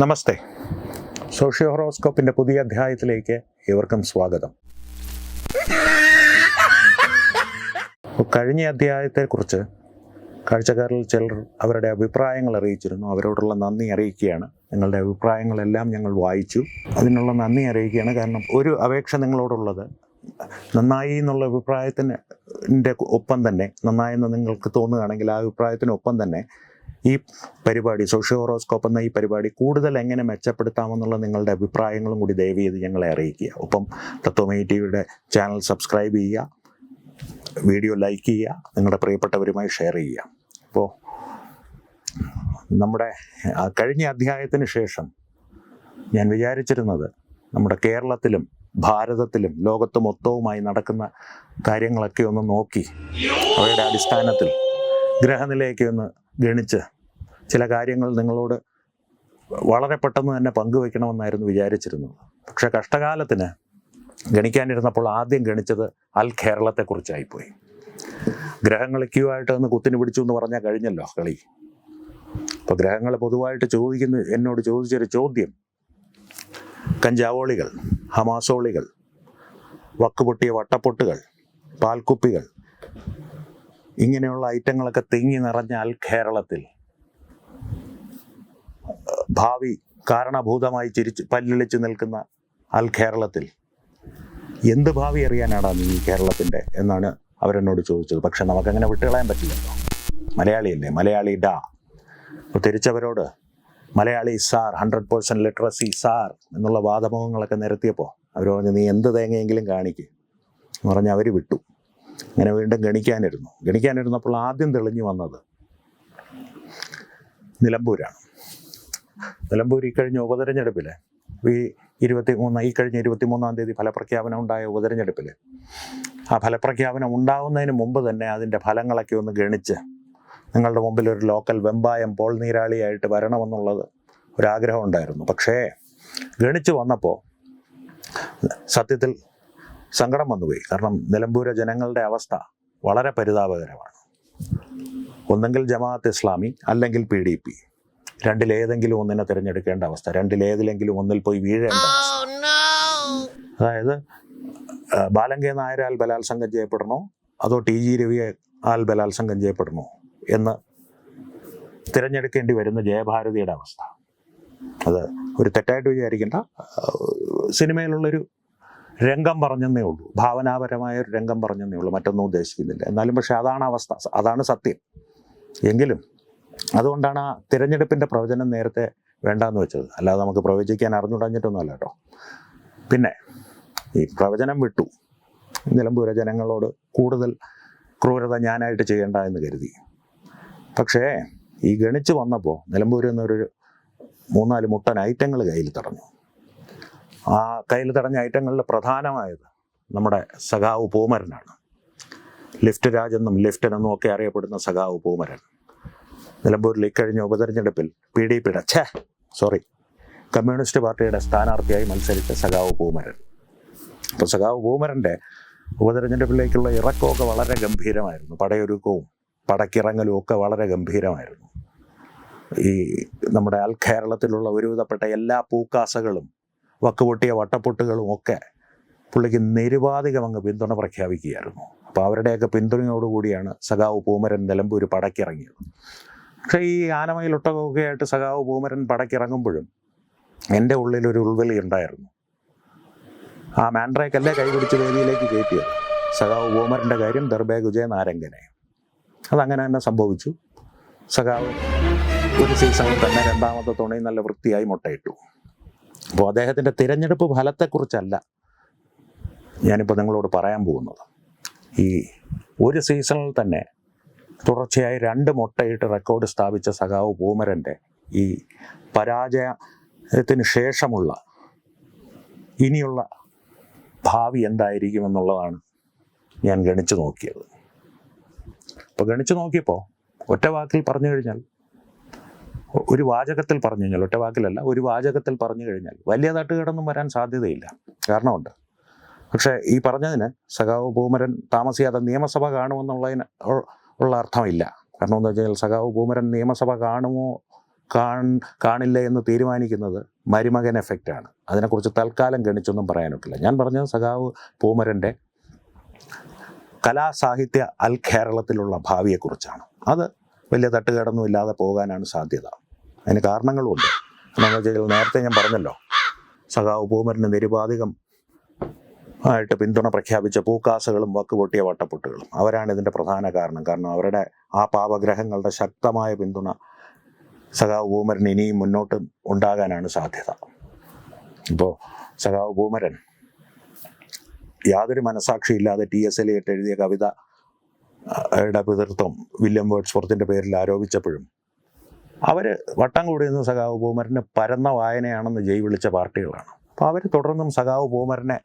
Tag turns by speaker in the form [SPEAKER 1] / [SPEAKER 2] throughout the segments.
[SPEAKER 1] നമസ്തേ. Socio ഹോറോസ്കോപ്പിന്റെ പുതിയ അധ്യായത്തിലേക്ക് ഏവർക്കും സ്വാഗതം. കഴിഞ്ഞ അധ്യായത്തെക്കുറിച്ച് കാഴ്ചക്കാരിൽ ചിലർ അവരുടെ അഭിപ്രായങ്ങൾ അറിയിച്ചിരുന്നു. അവരോടുള്ള നന്ദി അറിയിക്കുകയാണ്. നിങ്ങളുടെ അഭിപ്രായങ്ങളെല്ലാം ഞങ്ങൾ വായിച്ചു. അതിനുള്ള നന്ദി അറിയിക്കുകയാണ്. കാരണം ഒരു അപേക്ഷ നിങ്ങളോടുള്ളത് നന്നായി എന്നുള്ള അഭിപ്രായത്തിന് ഒപ്പം തന്നെ നന്നായി എന്ന് നിങ്ങൾക്ക് തോന്നുകയാണെങ്കിൽ ആ അഭിപ്രായത്തിനൊപ്പം തന്നെ ഈ പരിപാടി സോഷ്യോ ഹോറോസ്കോപ്പ് എന്ന ഈ പരിപാടി കൂടുതൽ എങ്ങനെ മെച്ചപ്പെടുത്താമെന്നുള്ള നിങ്ങളുടെ അഭിപ്രായങ്ങളും കൂടി ദയവ് ചെയ്ത് ഞങ്ങളെ അറിയിക്കുക. ഒപ്പം തത്വമേ ടി വിയുടെ ചാനൽ സബ്സ്ക്രൈബ് ചെയ്യുക വീഡിയോ ലൈക്ക് ചെയ്യുക നിങ്ങളുടെ പ്രിയപ്പെട്ടവരുമായി ഷെയർ ചെയ്യുക. അപ്പോൾ നമ്മുടെ കഴിഞ്ഞ അധ്യായത്തിന് ശേഷം ഞാൻ വിചാരിച്ചിരുന്നത് നമ്മുടെ കേരളത്തിലും ഭാരതത്തിലും ലോകത്ത് മൊത്തവുമായി നടക്കുന്ന കാര്യങ്ങളൊക്കെ ഒന്ന് നോക്കി അവയുടെ അടിസ്ഥാനത്തിൽ ഗ്രഹനിലയൊക്കെ ഒന്ന് ഗണിച്ച് ചില കാര്യങ്ങൾ നിങ്ങളോട് വളരെ പെട്ടെന്ന് തന്നെ പങ്കുവെക്കണമെന്നായിരുന്നു വിചാരിച്ചിരുന്നത്. പക്ഷെ കഷ്ടകാലത്തിന് ഗണിക്കാനിരുന്നപ്പോൾ ആദ്യം ഗണിച്ചത് അൽ കേരളത്തെക്കുറിച്ചായിപ്പോയി. ഗ്രഹങ്ങൾ ക്യൂ ആയിട്ട് ഒന്ന് കുത്തിന് പിടിച്ചു എന്ന് പറഞ്ഞാൽ കഴിഞ്ഞല്ലോ കളി. അപ്പോൾ ഗ്രഹങ്ങൾ പൊതുവായിട്ട് ചോദിക്കുന്ന എന്നോട് ചോദിച്ചൊരു ചോദ്യം. കഞ്ചാവോളികൾ ഹമാസോളികൾ വക്കുപൊട്ടിയ വട്ടപ്പൊട്ടുകൾ പാൽക്കുപ്പികൾ ഇങ്ങനെയുള്ള ഐറ്റങ്ങളൊക്കെ തിങ്ങി നിറഞ്ഞ അൽ കേരളത്തിൽ ഭാവി കാരണഭൂതമായി ചിരിച്ച് പല്ലിളിച്ച് നിൽക്കുന്ന അൽ കേരളത്തിൽ എന്ത് ഭാവി അറിയാനാടാ നീ കേരളത്തിന്റെ എന്നാണ് അവരെന്നോട് ചോദിച്ചത്. പക്ഷെ നമുക്കങ്ങനെ വിട്ടുകളയാൻ പറ്റില്ലല്ലോ. മലയാളിയല്ലേ? മലയാളി ഡാ. അപ്പോൾ തിരിച്ചവരോട് Malayali sir hundred percent literacy sir എന്നുള്ള വാദമുഖങ്ങളൊക്കെ നിരത്തിയപ്പോൾ അവർ പറഞ്ഞു നീ എന്ത് തേങ്ങയെങ്കിലും കാണിക്ക്. എന്ന് പറഞ്ഞ് അവർ വിട്ടു. അങ്ങനെ വീണ്ടും ഗണിക്കാനിരുന്നു. ഗണിക്കാനിരുന്നപ്പോൾ ആദ്യം തെളിഞ്ഞു വന്നത് നിലമ്പൂരാണ്. നിലമ്പൂർ ഈ കഴിഞ്ഞ ഉപതെരഞ്ഞെടുപ്പിൽ ഈ ഇരുപത്തി മൂന്ന് ഈ കഴിഞ്ഞ ഇരുപത്തി മൂന്നാം തീയതി ഫലപ്രഖ്യാപനം ഉണ്ടായ ഉപതെരഞ്ഞെടുപ്പിൽ ആ ഫലപ്രഖ്യാപനം ഉണ്ടാവുന്നതിന് മുമ്പ് തന്നെ അതിന്റെ ഫലങ്ങളൊക്കെ ഒന്ന് ഗണിച്ച് നിങ്ങളുടെ മുമ്പിൽ ഒരു ലോക്കൽ വെമ്പായം പോൾ നീരാളിയായിട്ട് വരണമെന്നുള്ളത് ഒരാഗ്രഹം ഉണ്ടായിരുന്നു. പക്ഷേ ഗണിച്ച് വന്നപ്പോൾ സത്യത്തിൽ സങ്കടം വന്നുപോയി. കാരണം നിലമ്പൂര ജനങ്ങളുടെ അവസ്ഥ വളരെ പരിതാപകരമാണ്. ഒന്നെങ്കിൽ ജമാഅത്ത് ഇസ്ലാമി അല്ലെങ്കിൽ പി ഡി പി. രണ്ടിലേതെങ്കിലും ഒന്നിനെ തിരഞ്ഞെടുക്കേണ്ട അവസ്ഥ. രണ്ടിലേതിലെങ്കിലും ഒന്നിൽ പോയി വീഴേണ്ട അവസ്ഥ. അതായത് ബാലങ്കെ നായരാൽ ബലാത്സംഗം ചെയ്യപ്പെടണോ? അതോ ടി ജി രവിയെ ആൽ ബലാത്സംഗം ചെയ്യപ്പെടണോ? എന്ന് തിരഞ്ഞെടുക്കേണ്ടി വരുന്ന ജയഭാരതിയുടെ അവസ്ഥ. അത് ഒരു തെറ്റായിട്ട് വിചാരിക്കേണ്ട. സിനിമയിലുള്ളൊരു രംഗം പറഞ്ഞെന്നേ ഉള്ളൂ. ഭാവനാപരമായ ഒരു രംഗം പറഞ്ഞെന്നേ ഉള്ളൂ. മറ്റൊന്നും ഉദ്ദേശിക്കുന്നില്ല. എന്നാലും പക്ഷെ അതാണ് അവസ്ഥ. അതാണ് സത്യം. എങ്കിലും അതുകൊണ്ടാണ് ആ തിരഞ്ഞെടുപ്പിന്റെ പ്രവചനം നേരത്തെ വേണ്ടാന്ന് വെച്ചത്. അല്ലാതെ നമുക്ക് പ്രവചിക്കാൻ അറിഞ്ഞുടഞ്ഞിട്ടൊന്നുമല്ല കേട്ടോ പിന്നെ ഈ പ്രവചനം വിട്ടു. നിലമ്പൂര ജനങ്ങളോട് കൂടുതൽ ക്രൂരത ഞാനായിട്ട് ചെയ്യേണ്ട എന്ന് കരുതി. പക്ഷേ ഈ ഗണിച്ച് വന്നപ്പോൾ നിലമ്പൂരിൽ നിന്നൊരു മൂന്നാൽ മുട്ടൻ ഐറ്റങ്ങൾ കയ്യിൽ തടഞ്ഞു. ആ കയ്യിൽ തടഞ്ഞ ഐറ്റങ്ങളിൽ പ്രധാനമായത് നമ്മുടെ സഖാവ് പൂമരനാണ്. ലിഫ്റ്റ് രാജെന്നും ലിഫ്റ്റനെന്നും ഒക്കെ അറിയപ്പെടുന്ന സഖാവ് പൂമരൻ. നിലമ്പൂരിൽ ഇക്കഴിഞ്ഞ ഉപതെരഞ്ഞെടുപ്പിൽ പി ഡി പിയുടെ ഛേ സോറി കമ്മ്യൂണിസ്റ്റ് പാർട്ടിയുടെ സ്ഥാനാർത്ഥിയായി മത്സരിച്ച സഖാവ് പൂമരൻ. അപ്പോൾ സഖാവ് പൂമരന്റെ ഉപതെരഞ്ഞെടുപ്പിലേക്കുള്ള ഇറക്കമൊക്കെ വളരെ ഗംഭീരമായിരുന്നു. പടയൊരുക്കവും പടക്കിറങ്ങലും ഒക്കെ വളരെ ഗംഭീരമായിരുന്നു. ഈ നമ്മുടെ അൽ കേരളത്തിലുള്ള ഒരുവിധപ്പെട്ട എല്ലാ പൂക്കാസകളും വക്കുപൊട്ടിയ വട്ടപ്പൊട്ടുകളും ഒക്കെ പുള്ളിക്ക് നിരുപാധികം അങ്ങ് പിന്തുണ പ്രഖ്യാപിക്കുകയായിരുന്നു. അപ്പോൾ അവരുടെയൊക്കെ പിന്തുണയോടുകൂടിയാണ് സഖാവ് പൂമരൻ നിലമ്പൂർ പടക്കിറങ്ങിയത്. പക്ഷേ ഈ ആനമയിലൊട്ടകമൊക്കെ ആയിട്ട് സഖാവ് പൂമരൻ പടക്കിറങ്ങുമ്പോഴും എന്റെ ഉള്ളിലൊരു ഉൾവലി ഉണ്ടായിരുന്നു. ആ മാൻഡ്രേക്കല്ലേ കൈപിടിച്ച് വേദിയിലേക്ക് കയറ്റിയത്? സഖാവ് പൂമരന്റെ കാര്യം ദർബേ വിജയ നാരംഗനെ അതങ്ങനെ തന്നെ സംഭവിച്ചു. സഖാവ് ഒരു സീസണിൽ തന്നെ രണ്ടാമത്തെ തുണയിൽ നല്ല വൃത്തിയായി മുട്ടയിട്ടു. അപ്പോൾ അദ്ദേഹത്തിന്റെ തിരഞ്ഞെടുപ്പ് ഫലത്തെക്കുറിച്ചല്ല ഞാനിപ്പോൾ നിങ്ങളോട് പറയാൻ പോകുന്നത്. ഈ ഒരു സീസണിൽ തന്നെ തുടർച്ചയായി രണ്ട് മുട്ടയിട്ട് റെക്കോർഡ് സ്ഥാപിച്ച സഖാവ് പൂമരന്റെ ഈ പരാജയത്തിന് ശേഷമുള്ള ഇനിയുള്ള ഭാവി എന്തായിരിക്കുമെന്നുള്ളതാണ് ഞാൻ ഗണിച്ചു നോക്കിയത്. അപ്പോൾ ഗണിച്ചു നോക്കിയപ്പോൾ ഒറ്റ വാക്കിൽ പറഞ്ഞു കഴിഞ്ഞാൽ ഒരു വാചകത്തിൽ പറഞ്ഞു കഴിഞ്ഞാൽ ഒറ്റ വാക്കിലല്ല ഒരു വാചകത്തിൽ പറഞ്ഞു കഴിഞ്ഞാൽ വലിയ തട്ടുകേടൊന്നും വരാൻ സാധ്യതയില്ല. കാരണമുണ്ട്. പക്ഷേ ഈ പറഞ്ഞതിന് സഖാവ് ഭൂമരൻ താമസിയാതെ നിയമസഭ കാണുമെന്നുള്ളതിന് ഉള്ള അർത്ഥമില്ല. കാരണം എന്താ വെച്ചാൽ സഖാവ് ഭൂമരൻ നിയമസഭ കാണുമോ? കാണില്ല എന്ന് തീരുമാനിക്കുന്നത് മരുമകൻ എഫക്റ്റാണ് അതിനെക്കുറിച്ച് തൽക്കാലം ഗണിച്ചൊന്നും പറയാനൊക്കില്ല. ഞാൻ പറഞ്ഞത് സഖാവ് പൂമരന്റെ കലാസാഹിത്യ അൽ കേരളത്തിലുള്ള ഭാവിയെക്കുറിച്ചാണ്. അത് വലിയ തട്ടുകേടൊന്നും ഇല്ലാതെ പോകാനാണ് സാധ്യത. അതിന് കാരണങ്ങളുമുണ്ട് എന്താണെന്ന് വെച്ചാൽ നേരത്തെ ഞാൻ പറഞ്ഞല്ലോ സഖാവ് പൂമരന് നിരുപാധികം ആയിട്ട് പിന്തുണ പ്രഖ്യാപിച്ച പൂക്കാസകളും വക്കുപൊട്ടിയ വട്ടപ്പൊട്ടുകളും. അവരാണ് ഇതിന്റെ പ്രധാന കാരണം. കാരണം അവരുടെ ആ പാപഗ്രഹങ്ങളുടെ ശക്തമായ പിന്തുണ സഖാവ് ഭൂമരൻ ഇനിയും മുന്നോട്ട് ഉണ്ടാകാനാണ് സാധ്യത. ഇപ്പോൾ സഖാവ് ഭൂമരൻ യാതൊരു മനസാക്ഷിയില്ലാതെ ടി എസ് എലിയിട്ട് എഴുതിയ കവിത യുടെ പിതൃത്വം വില്യം വേർഡ്സ്വർത്തിന്റെ പേരിൽ ആരോപിച്ചപ്പോഴും അവർ വട്ടം കൂടി നിന്ന് സഖാവ് പൂമരന് പരന്ന വായനയാണെന്ന് ജയ് വിളിച്ച പാർട്ടികളാണ്. അപ്പോൾ അവർ തുടർന്നും സഖാവ് പൂമരനെ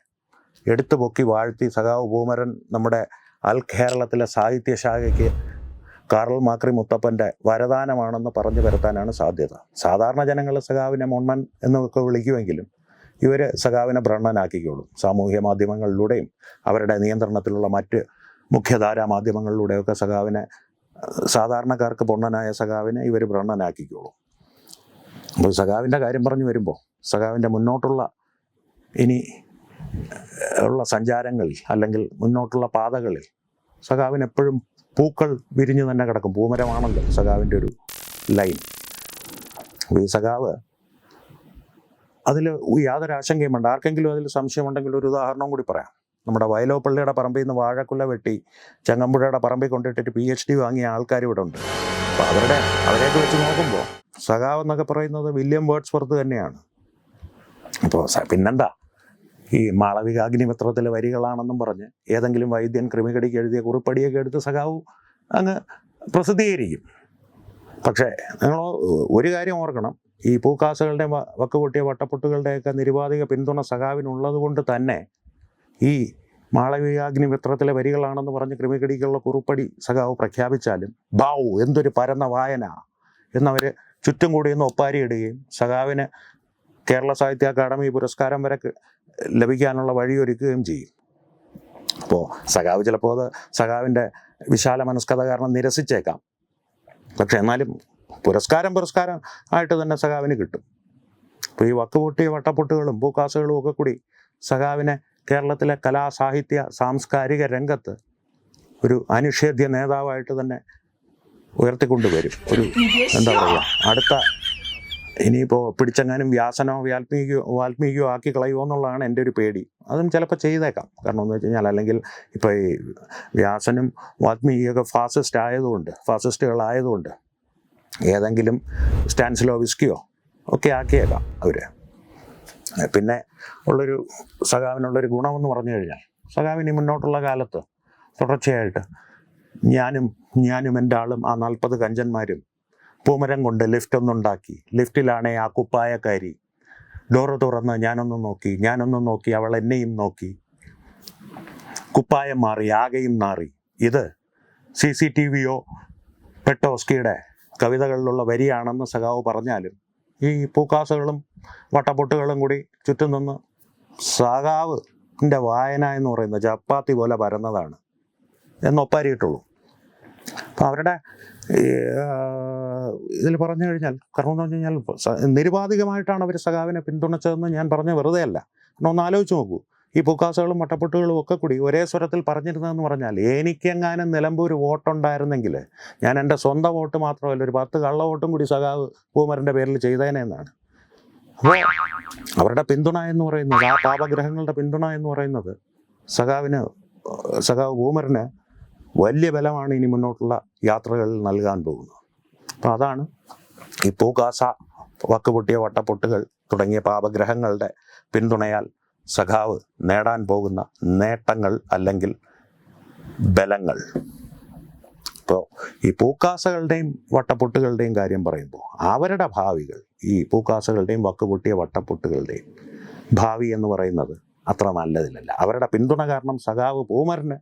[SPEAKER 1] എടുത്തു പൊക്കി വാഴ്ത്തി സഖാവ് ഭൂമരൻ നമ്മുടെ അൽ കേരളത്തിലെ സാഹിത്യശാഖയ്ക്ക് കാറൽ മാക്രി മുത്തപ്പന്റെ വരദാനമാണെന്ന് പറഞ്ഞു വരുത്താനാണ് സാധ്യത. സാധാരണ ജനങ്ങൾ സഖാവിനെ മൊണ്ണൻ എന്നൊക്കെ വിളിക്കുമെങ്കിലും ഇവർ സഖാവിനെ ഭ്രണ്ണനാക്കിക്കോളും സാമൂഹ്യ മാധ്യമങ്ങളിലൂടെയും അവരുടെ നിയന്ത്രണത്തിലുള്ള മറ്റ് മുഖ്യധാരാ മാധ്യമങ്ങളിലൂടെയൊക്കെ സഖാവിനെ സാധാരണക്കാർക്ക് പൊണ്ണനായ സഖാവിനെ ഇവർ ഭ്രണ്ണനാക്കിക്കോളും അപ്പോൾ സഖാവിന്റെ കാര്യം പറഞ്ഞു വരുമ്പോൾ സഖാവിന്റെ മുന്നോട്ടുള്ള ഇനി ഉള്ള സഞ്ചാരങ്ങളിൽ അല്ലെങ്കിൽ മുന്നോട്ടുള്ള പാതകളിൽ സഖാവിന് എപ്പോഴും പൂക്കൾ വിരിഞ്ഞു തന്നെ കിടക്കും. പൂമരമാണല്ലോ സഖാവിന്റെ ഒരു ലൈൻ. ഈ സഖാവ് അതിൽ യാതൊരു ആശങ്കയും വേണ്ട ആർക്കെങ്കിലും അതിൽ സംശയമുണ്ടെങ്കിൽ ഒരു ഉദാഹരണം കൂടി പറയാം. നമ്മുടെ വയലോപ്പള്ളിയുടെ പറമ്പിൽ നിന്ന് വാഴക്കുല വെട്ടി ചങ്ങമ്പുഴയുടെ പറമ്പിൽ കൊണ്ടിട്ടിട്ട് പി എച്ച് ഡി വാങ്ങിയ ആൾക്കാർ ഇവിടെ ഉണ്ട്. അപ്പോൾ അവരുടെ അവരെയൊക്കെ വെച്ച് നോക്കുമ്പോൾ സഖാവ് എന്നൊക്കെ പറയുന്നത് വില്യം വേർഡ്സ് വർത്ത് തന്നെയാണ് അപ്പോൾ പിന്നെന്താ? ഈ മാളവിക അഗ്നിപത്രത്തിലെ വരികളാണെന്നും പറഞ്ഞ് ഏതെങ്കിലും വൈദ്യൻ ക്രിമികടിക്ക് എഴുതിയ കുറിപ്പടിയൊക്കെ എടുത്ത് സഖാവ് അങ്ങ് പ്രസിദ്ധീകരിക്കും. പക്ഷേ നിങ്ങൾ ഒരു കാര്യം ഓർക്കണം. ഈ പൂക്കാസകളുടെയും വക്ക് വക്കുപൊട്ടിയ വട്ടപ്പൊട്ടുകളുടെയൊക്കെ നിരുപാധിക പിന്തുണ സഖാവിനുള്ളത് കൊണ്ട് തന്നെ ഈ മാളവികാഗ്നിപത്രത്തിലെ വരികളാണെന്ന് പറഞ്ഞ് ക്രിമികടിക്കുള്ള കുറുപ്പടി സഖാവ് പ്രഖ്യാപിച്ചാലും ബാവു എന്തൊരു പരന്ന വായന. എന്നവർ ചുറ്റും കൂടി ഒന്ന് ഒപ്പാരിയിടുകയും സഖാവിന് കേരള സാഹിത്യ അക്കാദമി പുരസ്കാരം വരെ ലഭിക്കാനുള്ള വഴിയൊരുക്കുകയും ചെയ്യും. അപ്പോൾ സഖാവ് ചിലപ്പോൾ അത് സഖാവിന്റെ വിശാല മനസ്കഥ കാരണം നിരസിച്ചേക്കാം. പക്ഷെ എന്നാലും പുരസ്കാരം പുരസ്കാരം ആയിട്ട് തന്നെ സഖാവിന് കിട്ടും. അപ്പോൾ ഈ വക്കുപൊട്ടി വട്ടപ്പൊട്ടുകളും പൂക്കാസുകളും ഒക്കെ കൂടി സഖാവിനെ കേരളത്തിലെ കലാ സാഹിത്യ സാംസ്കാരിക രംഗത്ത് ഒരു അനിഷേധ്യ നേതാവായിട്ട് തന്നെ ഉയർത്തിക്കൊണ്ടുവരും. ഒരു എന്താ പറയുക അടുത്ത ഇനിയിപ്പോൾ പിടിച്ചെങ്ങാനും വ്യാസനോ വാൽമീകിയോ വാൽമീകിയോ ആക്കി കളയുമോ എന്നുള്ളതാണ് എന്റെ ഒരു പേടി. അതും ചിലപ്പോൾ ചെയ്തേക്കാം. കാരണം എന്ന് വെച്ച് കഴിഞ്ഞാൽ അല്ലെങ്കിൽ ഇപ്പോൾ ഈ വ്യാസനും വാൽമീകിയൊക്കെ ഫാസിസ്റ്റ് ആയതുകൊണ്ട് ഫാസിസ്റ്റുകളായതുകൊണ്ട് ഏതെങ്കിലും സ്റ്റാൻസിലോവിസ്കിയോ ഒക്കെ ആക്കിയേക്കാം അവർ പിന്നെ ഉള്ളൊരു സഖാവിനുള്ളൊരു ഗുണമെന്ന് പറഞ്ഞു കഴിഞ്ഞാൽ സഖാവിന് മുന്നോട്ടുള്ള കാലത്ത് തുടർച്ചയായിട്ട് ഞാനും ഞാനും എന്റെ ആളും ആ നാൽപ്പത് കഞ്ചന്മാരും പൂമരം കൊണ്ട് ലിഫ്റ്റ് ഒന്നുണ്ടാക്കി. ലിഫ്റ്റിലാണേ ആ കുപ്പായക്കാരി ഡോറ് തുറന്ന് ഞാനൊന്ന് നോക്കി. ഞാനൊന്ന് നോക്കി. അവൾ എന്നെയും നോക്കി. കുപ്പായം മാറി ആകെയും മാറി ഇത് സി സി ടി വിയോ പെട്ടോസ്കിയുടെ കവിതകളിലുള്ള വരിയാണെന്ന് സഖാവ് പറഞ്ഞാലും ഈ പൂക്കാസുകളും വട്ടപ്പൊട്ടുകളും കൂടി ചുറ്റും നിന്ന് സഖാവിന്റെ വായന എന്ന് പറയുന്നത് ചപ്പാത്തി പോലെ പരന്നതാണ്. എന്നൊപ്പാരിയിട്ടുള്ളൂ. അപ്പം അവരുടെ ഇതിൽ പറഞ്ഞു കഴിഞ്ഞാൽ കാരണം എന്ന് പറഞ്ഞു കഴിഞ്ഞാൽ നിരുപാധികമായിട്ടാണ് അവർ സഖാവിനെ പിന്തുണച്ചതെന്ന് ഞാൻ പറഞ്ഞ വെറുതെ അല്ല. കാരണം ഒന്ന് ആലോചിച്ച് നോക്കൂ. ഈ പൂക്കാസുകളും മട്ടപ്പൊട്ടുകളും ഒക്കെ കൂടി ഒരേ സ്വരത്തിൽ പറഞ്ഞിരുന്നതെന്ന് പറഞ്ഞാൽ എനിക്കെങ്ങാനും നിലമ്പൂർ വോട്ടുണ്ടായിരുന്നെങ്കിൽ ഞാൻ എന്റെ സ്വന്തം വോട്ട് മാത്രമല്ല ഒരു പത്ത് കള്ള വോട്ടും കൂടി സഖാവ് പൂമരന്റെ പേരിൽ ചെയ്തേനെ എന്നാണ്. അവരുടെ പിന്തുണ എന്ന് പറയുന്നത് ആ പാപഗ്രഹങ്ങളുടെ പിന്തുണ എന്ന് പറയുന്നത് സഖാവിന് സഖാവ് പൂമരന് വലിയ ബലമാണ് ഇനി മുന്നോട്ടുള്ള യാത്രകളിൽ നൽകാൻ പോകുന്നത്. അപ്പോൾ അതാണ്. ഈ പൂക്കാസ വക്കുപൊട്ടിയ വട്ടപ്പൊട്ടുകൾ തുടങ്ങിയ പാപഗ്രഹങ്ങളുടെ പിന്തുണയാൽ സഖാവ് നേടാൻ പോകുന്ന നേട്ടങ്ങൾ അല്ലെങ്കിൽ ബലങ്ങൾ. ഇപ്പോൾ ഈ പൂക്കാസകളുടെയും വട്ടപ്പൊട്ടുകളുടെയും കാര്യം പറയുമ്പോൾ അവരുടെ ഭാവികൾ ഈ പൂക്കാസകളുടെയും വക്കുപൊട്ടിയ വട്ടപ്പൊട്ടുകളുടെയും ഭാവി എന്ന് പറയുന്നത് അത്ര നല്ലതിലല്ല. അവരുടെ പിന്തുണ കാരണം സഖാവ് പൂമരന്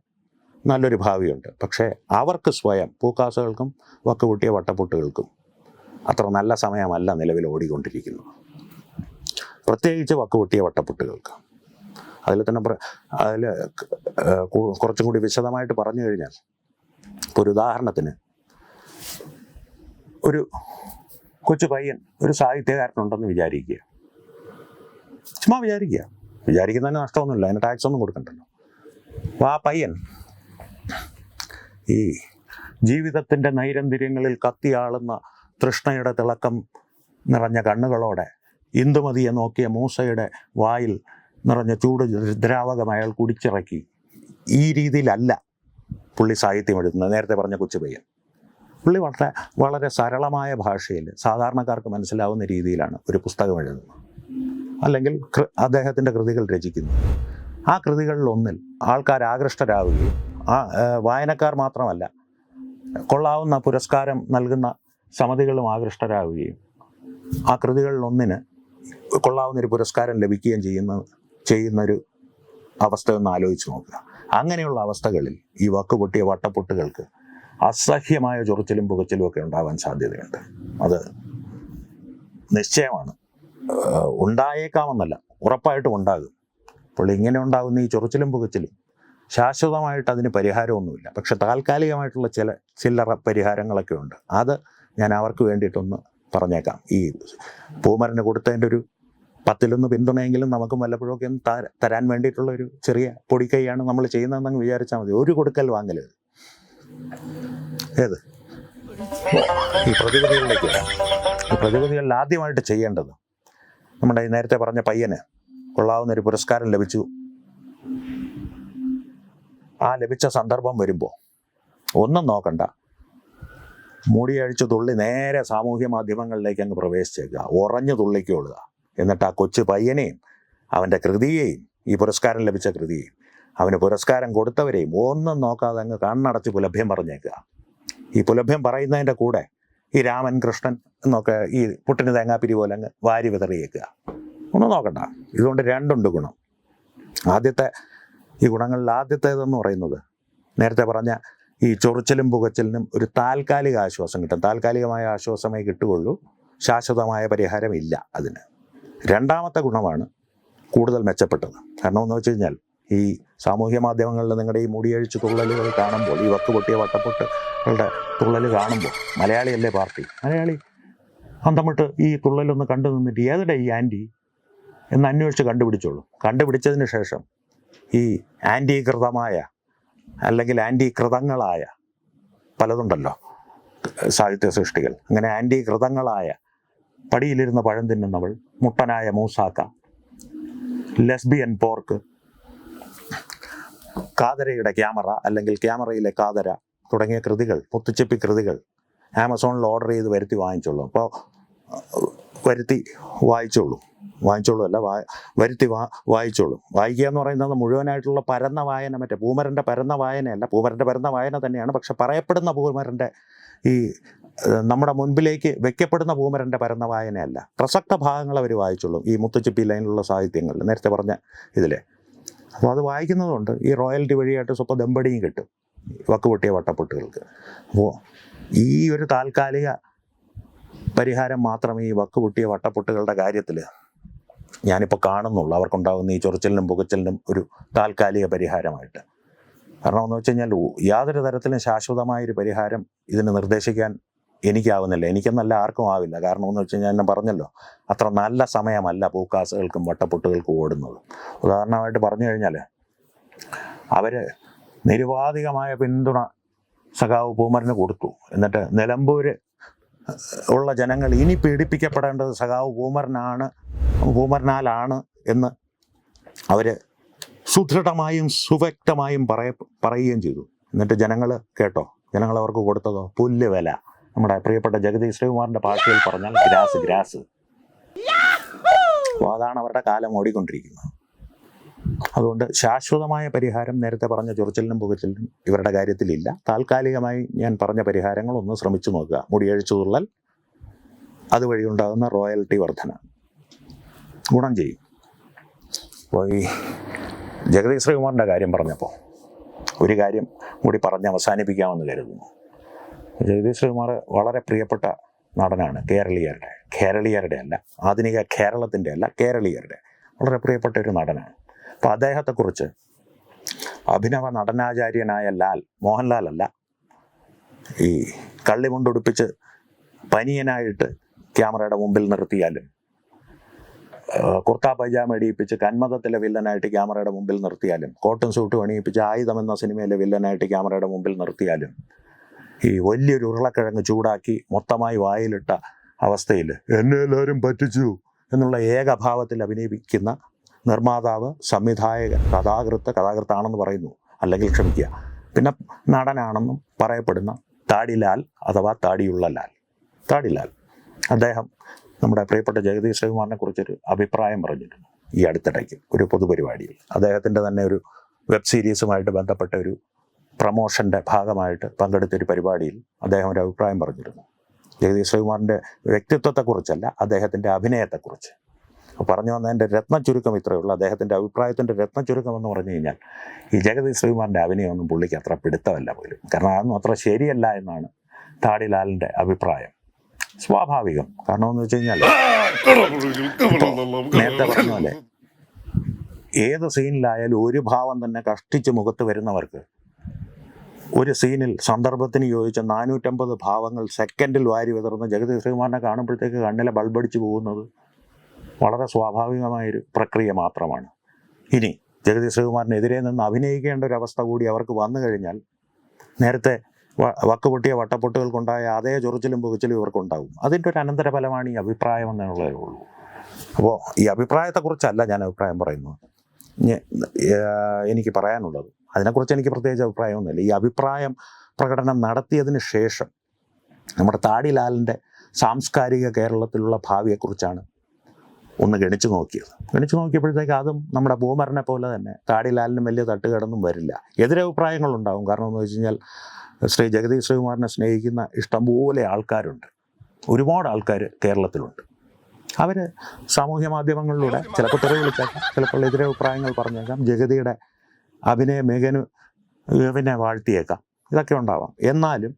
[SPEAKER 1] നല്ലൊരു ഭാവിയുണ്ട്. പക്ഷേ അവർക്ക് സ്വയം പൂക്കാസുകൾക്കും വക്ക് കൂട്ടിയ വട്ടപ്പൊട്ടുകൾക്കും അത്ര നല്ല സമയമല്ല നിലവിൽ ഓടിക്കൊണ്ടിരിക്കുന്നത്. പ്രത്യേകിച്ച് വക്കുപൊട്ടിയ വട്ടപ്പൊട്ടുകൾക്ക് അതിൽ തന്നെ അതിൽ കുറച്ചും കൂടി വിശദമായിട്ട് പറഞ്ഞു കഴിഞ്ഞാൽ ഒരു ഉദാഹരണത്തിന് ഒരു കൊച്ചു പയ്യൻ ഒരു സാഹിത്യകാരനുണ്ടെന്ന് വിചാരിക്കുക. ചുമ്മാ വിചാരിക്കുക. വിചാരിക്കുന്നതിന് നഷ്ടമൊന്നുമില്ല. അതിന് ടാക്സ് ഒന്നും കൊടുക്കണ്ടല്ലോ. അപ്പോൾ ആ പയ്യൻ ഈ ജീവിതത്തിന്റെ നൈരന്തര്യങ്ങളിൽ കത്തിയാളുന്ന തൃഷ്ണയുടെ തിളക്കം നിറഞ്ഞ കണ്ണുകളോടെ ഇന്ദുമതിയെ നോക്കിയ മൂസയുടെ വായിൽ നിറഞ്ഞ ചൂട് ദ്രാവകം അയാൾ കുടിച്ചിറക്കി. ഈ രീതിയിലല്ല പുള്ളി സാഹിത്യം എഴുതുന്നത്. നേരത്തെ പറഞ്ഞ കൊച്ചുപയ്യൻ പുള്ളി വളരെ വളരെ സരളമായ ഭാഷയിൽ സാധാരണക്കാർക്ക് മനസ്സിലാവുന്ന രീതിയിലാണ് ഒരു പുസ്തകം എഴുതുന്നത്. അല്ലെങ്കിൽ അദ്ദേഹത്തിന്റെ കൃതികൾ രചിക്കുന്നു. ആ കൃതികളിൽ ഒന്നിൽ ആൾക്കാർ ആകൃഷ്ടരാകുകയും ആ വായനക്കാർ മാത്രമല്ല കൊള്ളാവുന്ന പുരസ്കാരം നൽകുന്ന സമിതികളും ആകൃഷ്ടരാകുകയും ആ കൃതികളിലൊന്നിന് കൊള്ളാവുന്നൊരു പുരസ്കാരം ലഭിക്കുകയും ചെയ്യുന്ന ചെയ്യുന്നൊരു അവസ്ഥ ഒന്ന് ആലോചിച്ച് നോക്കുക. അങ്ങനെയുള്ള അവസ്ഥകളിൽ ഈ വക്ക് പൊട്ടിയ വട്ടപ്പൊട്ടുകൾക്ക് അസഹ്യമായ ചൊറിച്ചിലും പുകച്ചിലും ഒക്കെ ഉണ്ടാവാൻ സാധ്യതയുണ്ട്. അത് നിശ്ചയമാണ്. ഉണ്ടായേക്കാമെന്നല്ല ഉറപ്പായിട്ടും ഉണ്ടാകും. അപ്പോൾ ഇങ്ങനെ ഉണ്ടാകുന്ന ഈ ചൊറിച്ചിലും പുകച്ചിലും ശാശ്വതമായിട്ട് അതിന് പരിഹാരമൊന്നുമില്ല. പക്ഷെ താൽക്കാലികമായിട്ടുള്ള ചില ചില്ലറ പരിഹാരങ്ങളൊക്കെ ഉണ്ട്. അത് ഞാൻ അവർക്ക് വേണ്ടിയിട്ടൊന്ന് പറഞ്ഞേക്കാം. ഈ പൂമരന് കൊടുത്തതിന്റെ ഒരു പത്തിലൊന്ന് പിന്തുണയെങ്കിലും നമുക്ക് വല്ലപ്പോഴൊക്കെ ഒന്ന് തരാൻ വേണ്ടിയിട്ടുള്ള ഒരു ചെറിയ പൊടിക്കൈയാണ് നമ്മൾ ചെയ്യുന്നതെന്നങ്ങ് വിചാരിച്ചാൽ മതി. ഒരു കൊടുക്കൽ വാങ്ങലത് ഏത്? ഈ പ്രതിവിധികളിലേക്ക് ഈ പ്രതിവിധികളിൽ ആദ്യമായിട്ട് ചെയ്യേണ്ടത് നമ്മുടെ നേരത്തെ പറഞ്ഞ പയ്യന് കൊള്ളാവുന്ന ഒരു പുരസ്കാരം ലഭിച്ചു. ആ ലഭിച്ച സന്ദർഭം വരുമ്പോൾ ഒന്നും നോക്കണ്ട. മുടിയഴിച്ച് തുള്ളി നേരെ സാമൂഹ്യ മാധ്യമങ്ങളിലേക്ക് അങ്ങ് പ്രവേശിച്ചേക്കുക. ഉറഞ്ഞു തുള്ളിക്കൊള്ളുക എന്നിട്ട് ആ കൊച്ചു പയ്യനെയും അവന്റെ കൃതിയെയും ഈ പുരസ്കാരം ലഭിച്ച കൃതിയെയും അവന് പുരസ്കാരം കൊടുത്തവരെയും ഒന്നും നോക്കാതെ അങ്ങ് കണ്ണടച്ച് പുലഭ്യം പറഞ്ഞേക്കുക. ഈ പുലഭ്യം പറയുന്നതിന്റെ കൂടെ ഈ രാമൻ കൃഷ്ണൻ എന്നൊക്കെ ഈ പുട്ടിന് തേങ്ങാപ്പിരി പോലെ അങ്ങ് വാരി വിതറിയേക്കുക. ഒന്നും നോക്കണ്ട. ഇതുകൊണ്ട് രണ്ടുണ്ട് ഗുണം. ആദ്യത്തെ ഈ ഗുണങ്ങളിൽ ആദ്യത്തേതെന്ന് പറയുന്നത്. നേരത്തെ പറഞ്ഞ ഈ ചൊറിച്ചിലും പുകച്ചിലിനും ഒരു താൽക്കാലിക ആശ്വാസം കിട്ടും. താൽക്കാലികമായ ആശ്വാസമേ കിട്ടുകയുള്ളൂ. ശാശ്വതമായ പരിഹാരമില്ല അതിന്. രണ്ടാമത്തെ ഗുണമാണ് കൂടുതൽ മെച്ചപ്പെട്ടത്. കാരണം എന്ന് വെച്ച് കഴിഞ്ഞാൽ ഈ സാമൂഹ്യ മാധ്യമങ്ങളിൽ നിങ്ങളുടെ ഈ മുടിയഴിച്ച് തുള്ളലുകൾ കാണുമ്പോൾ ഈ വക്ക് പൊട്ടിയ വട്ടപ്പൊട്ടുകളുടെ തുള്ളൽ കാണുമ്പോൾ മലയാളിയല്ലേ പാർട്ടി? മലയാളി അന്തമിട്ട് ഈ തുള്ളലൊന്ന് കണ്ടു നിന്നിട്ട് ഏതിടെ ഈ ആന്റി? എന്ന് അന്വേഷിച്ച് കണ്ടുപിടിച്ചോളൂ. കണ്ടുപിടിച്ചതിന് ശേഷം ഈ ആന്റീകൃതമായ അല്ലെങ്കിൽ ആന്റീകൃതങ്ങളായ പലതുണ്ടല്ലോ സാഹിത്യ സൃഷ്ടികൾ. അങ്ങനെ ആന്റീകൃതങ്ങളായ പടിയിലിരുന്ന പഴം തിന്നുന്നവൾ മുട്ടനായ മൂസാക്ക ലെസ്ബിയൻ പോർക്ക് കാതരയുടെ ക്യാമറ അല്ലെങ്കിൽ ക്യാമറയിലെ കാതര തുടങ്ങിയ കൃതികൾ മുത്തുച്ചിപ്പി കൃതികൾ ആമസോണിൽ ഓർഡർ ചെയ്ത് വരുത്തി വാങ്ങിച്ചോളൂ അപ്പോൾ വരുത്തി വായിച്ചോളൂ വാങ്ങിച്ചോളൂ അല്ല വാ വരുത്തി വാ വായിച്ചോളൂ. വായിക്കുക എന്ന് പറയുന്നത് മുഴുവനായിട്ടുള്ള പരന്ന വായന മറ്റേ പൂമരന്റെ പരന്ന വായനയല്ല പൂമരന്റെ പരന്ന വായന തന്നെയാണ്. പക്ഷെ പറയപ്പെടുന്ന പൂമരന്റെ ഈ നമ്മുടെ മുൻപിലേക്ക് വെക്കപ്പെടുന്ന പൂമരന്റെ പരന്ന വായനയല്ല. പ്രസക്ത ഭാഗങ്ങൾ അവർ വായിച്ചോളും ഈ മുത്തുച്ചിപ്പി ലൈനിലുള്ള സാഹിത്യങ്ങളിൽ. നേരത്തെ പറഞ്ഞ ഇതിൽ അപ്പോൾ അത് വായിക്കുന്നതുകൊണ്ട് ഈ റോയൽറ്റി വഴിയായിട്ട് സ്വപ്പം ദമ്പടിയും കിട്ടും വക്ക് പൊട്ടിയ വട്ടപ്പൊട്ടുകൾക്ക്. അപ്പോൾ ഈ ഒരു താൽക്കാലിക പരിഹാരം മാത്രം ഈ വക്ക് പൊട്ടിയ വട്ടപ്പൊട്ടുകളുടെ കാര്യത്തിൽ ഞാനിപ്പോൾ കാണുന്നുള്ളൂ. അവർക്കുണ്ടാകുന്ന ഈ ചൊറിച്ചിലിനും പുകച്ചിലിനും ഒരു താൽക്കാലിക പരിഹാരമായിട്ട്. കാരണം എന്ന് വെച്ച് കഴിഞ്ഞാൽ യാതൊരു തരത്തിലും ശാശ്വതമായൊരു പരിഹാരം ഇതിന് നിർദ്ദേശിക്കാൻ എനിക്കാവുന്നില്ല. എനിക്കെന്നല്ല ആർക്കും ആവില്ല. കാരണം എന്ന് വെച്ച് കഴിഞ്ഞാൽ ഞാൻ പറഞ്ഞല്ലോ അത്ര നല്ല സമയമല്ല പൂക്കാസുകൾക്കും വട്ടപ്പൊട്ടുകൾക്കും ഓടുന്നത്. ഉദാഹരണമായിട്ട് പറഞ്ഞു കഴിഞ്ഞാൽ അവർ നിരുപാധികമായ പിന്തുണ സഖാവ് പൂമരന് കൊടുത്തു. എന്നിട്ട് നിലമ്പൂര് ഉള്ള ജനങ്ങൾ ഇനി പീഡിപ്പിക്കപ്പെടേണ്ടത് സഖാവ് ഭൂമരനാണ് ഭൂമരനാലാണ് എന്ന് അവർ സുദൃഢമായും സുവ്യക്തമായും പറയ പറയുകയും ചെയ്തു. എന്നിട്ട് ജനങ്ങൾ കേട്ടോ ജനങ്ങൾ അവർക്ക് കൊടുത്തതോ? പുല്ല് വില നമ്മുടെ പ്രിയപ്പെട്ട ജഗദീഷ് ശ്രീകുമാറിന്റെ ഭാഷയിൽ പറഞ്ഞാൽ ഗ്രാസ് ഗ്രാസ്. അപ്പോൾ അതാണ് അവരുടെ കാലം ഓടിക്കൊണ്ടിരിക്കുന്നത്. അതുകൊണ്ട് ശാശ്വതമായ പരിഹാരം നേരത്തെ പറഞ്ഞ ചൊറിച്ചിലിനും പുകച്ചിലിനും ഇവരുടെ കാര്യത്തിലില്ല. താൽക്കാലികമായി ഞാൻ പറഞ്ഞ പരിഹാരങ്ങൾ ഒന്ന് ശ്രമിച്ചു നോക്കുക. മുടിയഴിച്ചു തുള്ളൽ അതുവഴി ഉണ്ടാകുന്ന റോയൽറ്റി വർധന. ഗുണം ചെയ്യും. അപ്പോൾ ഈ ജഗദീഷ് ശ്രീകുമാറിന്റെ കാര്യം പറഞ്ഞപ്പോൾ ഒരു കാര്യം കൂടി പറഞ്ഞ് അവസാനിപ്പിക്കാമെന്ന് കരുതുന്നു. ജഗതി ശ്രീകുമാർ വളരെ പ്രിയപ്പെട്ട നടനാണ് കേരളീയരുടെ കേരളീയരുടെ അല്ല ആധുനിക കേരളത്തിന്റെ അല്ല കേരളീയരുടെ. വളരെ പ്രിയപ്പെട്ട ഒരു നടനാണ്. അപ്പോൾ അദ്ദേഹത്തെക്കുറിച്ച് അഭിനവ നടനാചാര്യനായ ലാൽ മോഹൻലാൽ അല്ല ഈ കള്ളിമുണ്ടുടുപ്പിച്ച് പനിയനായിട്ട് ക്യാമറയുടെ മുമ്പിൽ നിർത്തിയാലും കുർത്താ പൈജാമ അടിയിപ്പിച്ച് കന്മതത്തിലെ വില്ലനായിട്ട് ക്യാമറയുടെ മുമ്പിൽ നിർത്തിയാലും കോട്ടൺ സൂട്ട് അണിയിപ്പിച്ച് ആയുധം എന്ന സിനിമയിലെ വില്ലനായിട്ട് ക്യാമറയുടെ മുമ്പിൽ നിർത്തിയാലും ഈ വലിയൊരു ഉരുളക്കിഴങ്ങ് ചൂടാക്കി മൊത്തമായി വായിലിട്ട അവസ്ഥയിൽ എന്നെ എല്ലാവരും പറ്റിച്ചു എന്നുള്ള ഏകഭാവത്തിൽ അഭിനയിപ്പിക്കുന്ന നിർമ്മാതാവ് സംവിധായകൻ കഥാകൃത്ത് കഥാകൃത്താണെന്ന് പറയുന്നു. അല്ലെങ്കിൽ ക്ഷമിക്കുക. പിന്നെ നടനാണെന്നും പറയപ്പെടുന്ന താടിലാൽ അഥവാ താടിയുള്ള ലാൽ. താടിലാൽ. അദ്ദേഹം നമ്മുടെ പ്രിയപ്പെട്ട ജഗദീഷ് ശ്രീകുമാറിനെ കുറിച്ചൊരു അഭിപ്രായം പറഞ്ഞിരുന്നു ഈ അടുത്തിടയ്ക്ക് ഒരു പൊതുപരിപാടിയിൽ. അദ്ദേഹത്തിന്റെ തന്നെ ഒരു വെബ് സീരീസുമായിട്ട് ബന്ധപ്പെട്ട ഒരു പ്രമോഷന്റെ ഭാഗമായിട്ട് പങ്കെടുത്ത ഒരു പരിപാടിയിൽ അദ്ദേഹം ഒരു അഭിപ്രായം പറഞ്ഞിരുന്നു. ജഗദീഷ് ശ്രീകുമാറിന്റെ വ്യക്തിത്വത്തെക്കുറിച്ചല്ല അദ്ദേഹത്തിന്റെ അഭിനയത്തെക്കുറിച്ച്. പറഞ്ഞു വന്നതിന്റെ രത്ന ചുരുക്കം ഇത്രയേ ഉള്ളൂ. അദ്ദേഹത്തിന്റെ അഭിപ്രായത്തിന്റെ രത്ന ചുരുക്കം എന്ന് പറഞ്ഞു കഴിഞ്ഞാൽ ഈ ജഗതി ശ്രീകുമാറിന്റെ അഭിനയമൊന്നും പുള്ളിക്ക് അത്ര പിടുത്തമല്ല പോലും. കാരണം അതൊന്നും അത്ര ശരിയല്ല എന്നാണ് താടിലാലിന്റെ അഭിപ്രായം. സ്വാഭാവികം. കാരണം എന്ന് വെച്ച് കഴിഞ്ഞാൽ നേരത്തെ പറഞ്ഞ പോലെ ഏത് സീനിലായാലും ഒരു ഭാവം തന്നെ കഷ്ടിച്ച് മുഖത്ത് വരുന്നവർക്ക് ഒരു സീനിൽ സന്ദർഭത്തിന് യോജിച്ച നാനൂറ്റമ്പത് ഭാവങ്ങൾ സെക്കൻഡിൽ വാരി വിതറുന്ന ജഗതി ശ്രീകുമാറിനെ കാണുമ്പോഴത്തേക്ക് കണ്ണിലെ ബൾബടിച്ച് പോകുന്നത് വളരെ സ്വാഭാവികമായ ഒരു പ്രക്രിയ മാത്രമാണ്. ഇനി ജഗദീഷ് ശ്രീകുമാറിനെതിരെ നിന്ന് അഭിനയിക്കേണ്ട ഒരു അവസ്ഥ കൂടി അവർക്ക് വന്നു കഴിഞ്ഞാൽ നേരത്തെ വക്കുപൊട്ടിയ വക്ക് പൊട്ടിയ വട്ടപ്പൊട്ടുകൾക്കുണ്ടായ അതേ ചൊറിച്ചിലും പുകച്ചിലും ഇവർക്കുണ്ടാകും അതിന്റെ ഒരു അനന്തരഫലമാണ് ഈ അഭിപ്രായം എന്നുള്ളതേ ഉള്ളൂ. അപ്പോൾ ഈ അഭിപ്രായത്തെക്കുറിച്ചല്ല ഞാൻ അഭിപ്രായം പറയുന്നത്. എനിക്ക് പറയാനുള്ളത്. അതിനെക്കുറിച്ച് എനിക്ക് പ്രത്യേകിച്ച് അഭിപ്രായമൊന്നുമില്ല. ഈ അഭിപ്രായം പ്രകടനം നടത്തിയതിന് ശേഷം നമ്മുടെ താടിലാലിന്റെ സാംസ്കാരിക കേരളത്തിലുള്ള ഭാവിയെക്കുറിച്ചാണ് ഒന്ന് ഗണിച്ചു നോക്കിയത്. ഗണിച്ചു നോക്കിയപ്പോഴത്തേക്ക് അതും നമ്മുടെ ബൂമറിനെ പോലെ തന്നെ താടിലാലിനും വലിയ തട്ടുകടന്നും വരില്ല. എതിരഭിപ്രായങ്ങളുണ്ടാവും കാരണം എന്ന് വെച്ച് കഴിഞ്ഞാൽ ശ്രീ ജഗദീഷ് ശ്രീകുമാറിനെ സ്നേഹിക്കുന്ന ഇഷ്ടംപോലെ ആൾക്കാരുണ്ട്. ഒരുപാട് ആൾക്കാർ കേരളത്തിലുണ്ട്. അവർ സാമൂഹ്യ മാധ്യമങ്ങളിലൂടെ ചിലപ്പോൾ തെറി വിളിച്ചേക്കാം ചിലപ്പോൾ എതിരഭിപ്രായങ്ങൾ പറഞ്ഞേക്കാം ജഗതിയുടെ അഭിനയ മികന് പിന്നെ വാഴ്ത്തിയേക്കാം. ഇതൊക്കെ ഉണ്ടാവാം. എന്നാലും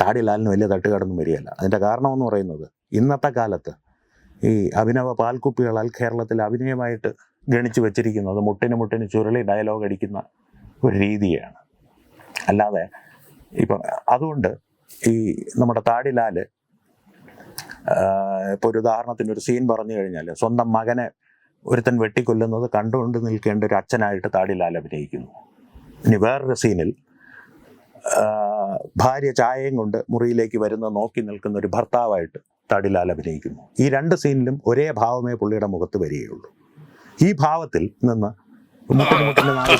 [SPEAKER 1] താടിലാലിന് വലിയ തട്ടുകടന്നും വരികയല്ല. അതിന്റെ കാരണമെന്ന് പറയുന്നത് ഇന്നത്തെ കാലത്ത് ഈ അഭിനവ പാൽക്കുപ്പികളാൽ കേരളത്തിൽ അഭിനയമായിട്ട് ഗണിച്ചു വെച്ചിരിക്കുന്നത് മുട്ടിന് മുട്ടിന് ചുരുളി ഡയലോഗ് അടിക്കുന്ന ഒരു രീതിയാണ്. അല്ലാതെ ഇപ്പം അതുകൊണ്ട് ഈ നമ്മുടെ താടിലാൽ ഇപ്പോൾ ഒരു ഉദാഹരണത്തിന് ഒരു സീൻ പറഞ്ഞു കഴിഞ്ഞാൽ സ്വന്തം മകനെ ഒരുത്തൻ വെട്ടിക്കൊല്ലുന്നത് കണ്ടുകൊണ്ട് നിൽക്കേണ്ട ഒരു അച്ഛനായിട്ട് താടിലാൽ അഭിനയിക്കുന്നു. ഇനി വേറൊരു സീനിൽ ഭാര്യ ചായയും കൊണ്ട് മുറിയിലേക്ക് വരുന്ന നോക്കി നിൽക്കുന്ന ഒരു ഭർത്താവായിട്ട് താടിലാൽ അഭിനയിക്കുന്നു. ഈ രണ്ട് സീനിലും ഒരേ ഭാവമേ പുള്ളിയുടെ മുഖത്ത് വരികയുള്ളൂ. ഈ ഭാവത്തിൽ നിന്ന്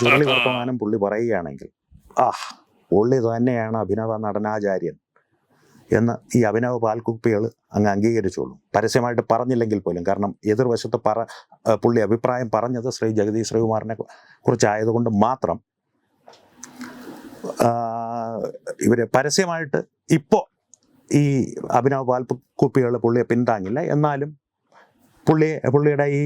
[SPEAKER 1] ചുരുളി വർത്തമാനം പുള്ളി പറയുകയാണെങ്കിൽ ആ പുള്ളി തന്നെയാണ് അഭിനവ നടനാചാര്യൻ എന്ന് ഈ അഭിനവ പാൽക്കുപ്പികൾ അങ്ങ് അംഗീകരിച്ചോളും. പരസ്യമായിട്ട് പറഞ്ഞില്ലെങ്കിൽ പോലും കാരണം എതിർവശത്ത് പറ പുള്ളി അഭിപ്രായം പറഞ്ഞത് ശ്രീ ജഗദീഷ് ശ്രീകുമാറിനെ കുറിച്ചായതുകൊണ്ട് മാത്രം ഇവർ പരസ്യമായിട്ട് ഇപ്പോൾ ഈ അഭിനവ പാൽക്കുപ്പികൾ പുള്ളിയെ പിന്താങ്ങില്ല. എന്നാലും പുള്ളിയെ പുള്ളിയുടെ ഈ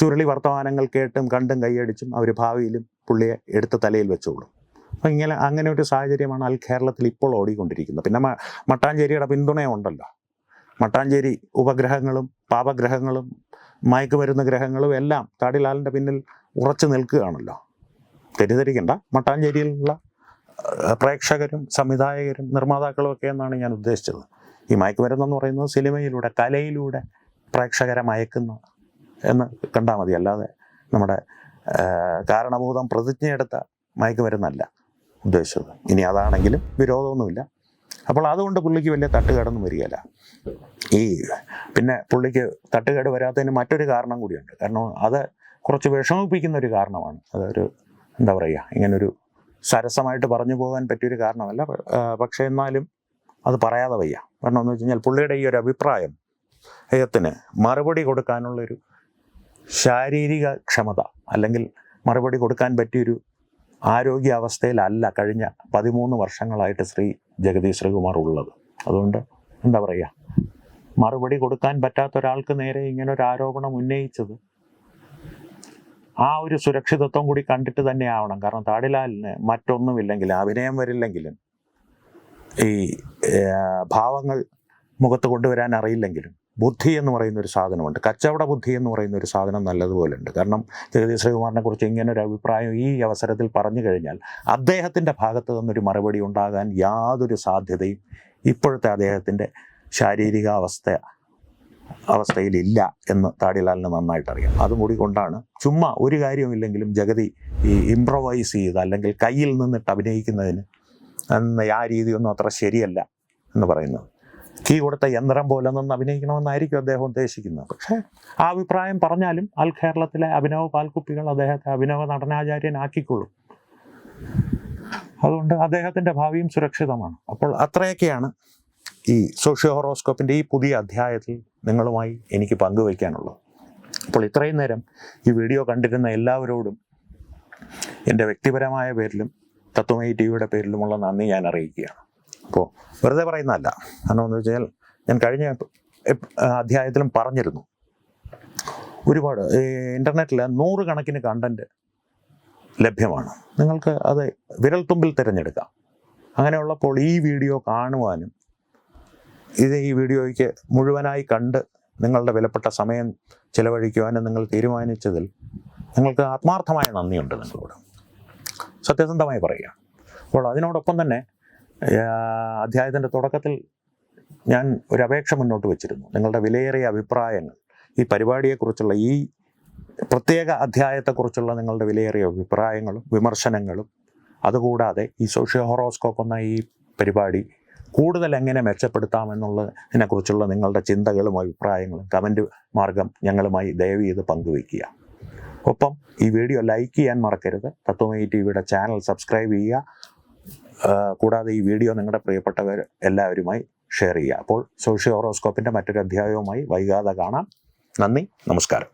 [SPEAKER 1] ചുരുളി വർത്തമാനങ്ങൾ കേട്ടും കണ്ടും കൈയടിച്ചും അവർ ഭാവിയിലും പുള്ളിയെ എടുത്ത തലയിൽ വെച്ചോളും. അപ്പം ഇങ്ങനെ അങ്ങനെ ഒരു സാഹചര്യമാണ് അൽ കേരളത്തിൽ ഇപ്പോൾ ഓടിക്കൊണ്ടിരിക്കുന്നത്. പിന്നെ മട്ടാഞ്ചേരിയുടെ പിന്തുണയുണ്ടല്ലോ മട്ടാഞ്ചേരി ഉപഗ്രഹങ്ങളും പാപഗ്രഹങ്ങളും മയക്കുമരുന്ന് ഗ്രഹങ്ങളും എല്ലാം താടിലാലിന്റെ പിന്നിൽ ഉറച്ചു നിൽക്കുകയാണല്ലോ. തെറ്റിദ്ധരിക്കണ്ട. മട്ടാഞ്ചേരിയിലുള്ള പ്രേക്ഷകരും സംവിധായകരും നിർമ്മാതാക്കളും ഒക്കെ എന്നാണ് ഞാൻ ഉദ്ദേശിച്ചത്. ഈ മയക്കുമരുന്നെന്ന് പറയുന്നത് സിനിമയിലൂടെ കലയിലൂടെ പ്രേക്ഷകരെ മയക്കുന്ന എന്ന് കണ്ടാൽ മതി. അല്ലാതെ നമ്മുടെ കാരണഭൂതം പ്രതിജ്ഞയെടുത്ത മയക്കുമരുന്നല്ല ഉദ്ദേശിച്ചത്. ഇനി അതാണെങ്കിലും വിരോധമൊന്നുമില്ല. അപ്പോൾ അതുകൊണ്ട് പുള്ളിക്ക് വലിയ തട്ടുകേടൊന്നും വരികയില്ല. ഈ പിന്നെ പുള്ളിക്ക് തട്ടുകേട് വരാത്തതിന് മറ്റൊരു കാരണം കൂടിയുണ്ട്. കാരണം അത് കുറച്ച് വിഷമിപ്പിക്കുന്ന ഒരു കാരണമാണ്. അതൊരു എന്താ പറയുക ഇങ്ങനൊരു സരസമായിട്ട് പറഞ്ഞു പോകാൻ പറ്റിയൊരു കാരണമല്ല. പക്ഷേ എന്നാലും അത് പറയാതെ വയ്യ. കാരണം എന്ന് വെച്ച് കഴിഞ്ഞാൽ പുള്ളിയുടെ ഈ ഒരു അഭിപ്രായം അദ്ദേഹത്തിന് മറുപടി കൊടുക്കാനുള്ളൊരു ശാരീരിക ക്ഷമത അല്ലെങ്കിൽ മറുപടി കൊടുക്കാൻ പറ്റിയൊരു ആരോഗ്യാവസ്ഥയിലല്ല കഴിഞ്ഞ പതിമൂന്ന് വർഷങ്ങളായിട്ട് ശ്രീ ജഗദീഷ് ശ്രീകുമാർ ഉള്ളത്. അതുകൊണ്ട് എന്താ പറയുക മറുപടി കൊടുക്കാൻ പറ്റാത്ത ഒരാൾക്ക് നേരെ ഇങ്ങനെ ഒരു ആരോപണം ഉന്നയിച്ചത് ആ ഒരു സുരക്ഷിതത്വം കൂടി കണ്ടിട്ട് തന്നെ ആവണം. കാരണം താടിലാലിന് മറ്റൊന്നുമില്ലെങ്കിൽ അഭിനയം വരില്ലെങ്കിലും ഈ ഭാവങ്ങൾ മുഖത്ത് കൊണ്ടുവരാൻ അറിയില്ലെങ്കിലും ബുദ്ധി എന്ന് പറയുന്ന ഒരു സാധനമുണ്ട്. കച്ചവട ബുദ്ധി എന്ന് പറയുന്ന ഒരു സാധനം നല്ലതുപോലെ ഉണ്ട് കാരണം ജഗതി ശ്രീകുമാറിനെ കുറിച്ച് ഇങ്ങനെ ഒരു അഭിപ്രായം ഈ അവസരത്തിൽ പറഞ്ഞു കഴിഞ്ഞാൽ അദ്ദേഹത്തിന്റെ ഭാഗത്ത് നിന്നൊരു മറുപടി ഉണ്ടാകാൻ യാതൊരു സാധ്യതയും ഇപ്പോഴത്തെ അദ്ദേഹത്തിന്റെ ശാരീരികാവസ്ഥ അവസ്ഥയിലില്ല എന്ന് താടിലാലിന് നന്നായിട്ട് അറിയാം അതും കൂടി കൊണ്ടാണ് ചുമ്മാ ഒരു കാര്യവുമില്ലെങ്കിലും ജഗതി ഈ ഇംപ്രവൈസ് ചെയ്ത് അല്ലെങ്കിൽ കയ്യിൽ നിന്നിട്ട് അഭിനയിക്കുന്നതിന് എന്ന ആ രീതിയൊന്നും അത്ര ശരിയല്ല എന്ന് പറയുന്നത്. കീ കൊടുത്ത യന്ത്രം പോലെ നിന്ന് അഭിനയിക്കണമെന്നായിരിക്കും അദ്ദേഹം ഉദ്ദേശിക്കുന്നത്. പക്ഷേ ആ അഭിപ്രായം പറഞ്ഞാലും ആൽ കേരളത്തിലെ അഭിനവ പാൽക്കുപ്പികൾ അദ്ദേഹത്തെ അഭിനവ നടനാചാര്യനാക്കിക്കൊള്ളും. അതുകൊണ്ട് അദ്ദേഹത്തിന്റെ ഭാവിയും സുരക്ഷിതമാണ്. അപ്പോൾ അത്രയൊക്കെയാണ് ഈ സോഷ്യോ ഹോറോസ്കോപ്പിന്റെ ഈ പുതിയ അധ്യായത്തിൽ നിങ്ങളുമായി എനിക്ക് പങ്കുവയ്ക്കാനുള്ളത്. അപ്പോൾ ഇത്രയും നേരം ഈ വീഡിയോ കണ്ടിരുന്ന എല്ലാവരോടും എന്റെ വ്യക്തിപരമായ പേരിലും തത്വമേ ടി വിയുടെ പേരിലുമുള്ള നന്ദി ഞാൻ അറിയിക്കുകയാണ്. അപ്പോൾ വെറുതെ പറയുന്നതല്ല. കാരണം എന്ന് വെച്ചാൽ ഞാൻ കഴിഞ്ഞ അധ്യായത്തിലും പറഞ്ഞിരുന്നു. ഒരുപാട് ഇന്റർനെറ്റിൽ നൂറുകണക്കിന് കണ്ടന്റ് ലഭ്യമാണ്. നിങ്ങൾക്ക് അത് വിരൽത്തുമ്പിൽ തിരഞ്ഞെടുക്കാം. അങ്ങനെയുള്ളപ്പോൾ ഈ വീഡിയോ കാണുവാനും ഇത് ഈ വീഡിയോയ്ക്ക് മുഴുവനായി കണ്ട് നിങ്ങളുടെ വിലപ്പെട്ട സമയം ചിലവഴിക്കുവാനും നിങ്ങൾ തീരുമാനിച്ചതിൽ നിങ്ങൾക്ക് ആത്മാർത്ഥമായ നന്ദിയുണ്ട് നിങ്ങളോട്. സത്യസന്ധമായി പറയുക. അപ്പോൾ അതിനോടൊപ്പം തന്നെ അധ്യായത്തിന്റെ തുടക്കത്തിൽ ഞാൻ ഒരു അപേക്ഷ മുന്നോട്ട് വെച്ചിരുന്നു. നിങ്ങളുടെ വിലയേറിയ അഭിപ്രായങ്ങൾ ഈ പരിപാടിയെക്കുറിച്ചുള്ള ഈ പ്രത്യേക അധ്യായത്തെക്കുറിച്ചുള്ള നിങ്ങളുടെ വിലയേറിയ അഭിപ്രായങ്ങളും വിമർശനങ്ങളും അതുകൂടാതെ ഈ സോഷ്യോ ഹൊറോസ്കോപ്പ് എന്ന ഈ പരിപാടി കൂടുതൽ എങ്ങനെ മെച്ചപ്പെടുത്താമെന്നുള്ളതിനെക്കുറിച്ചുള്ള നിങ്ങളുടെ ചിന്തകളും അഭിപ്രായങ്ങളും കമന്റ് മാർഗം ഞങ്ങളുമായി ദയവ് ചെയ്ത് പങ്കുവയ്ക്കുക. ഒപ്പം ഈ വീഡിയോ ലൈക്ക് ചെയ്യാൻ മറക്കരുത്. തത്വമയി ടി വിയുടെ ചാനൽ സബ്സ്ക്രൈബ് ചെയ്യുക. കൂടാതെ ഈ വീഡിയോ നിങ്ങളുടെ പ്രിയപ്പെട്ടവർ എല്ലാവരുമായി ഷെയർ ചെയ്യുക. അപ്പോൾ സോഷ്യോ ഹോറോസ്കോപ്പിന്റെ മറ്റൊരു അധ്യായവുമായി വൈകാതെ കാണാം. നന്ദി നമസ്കാരം.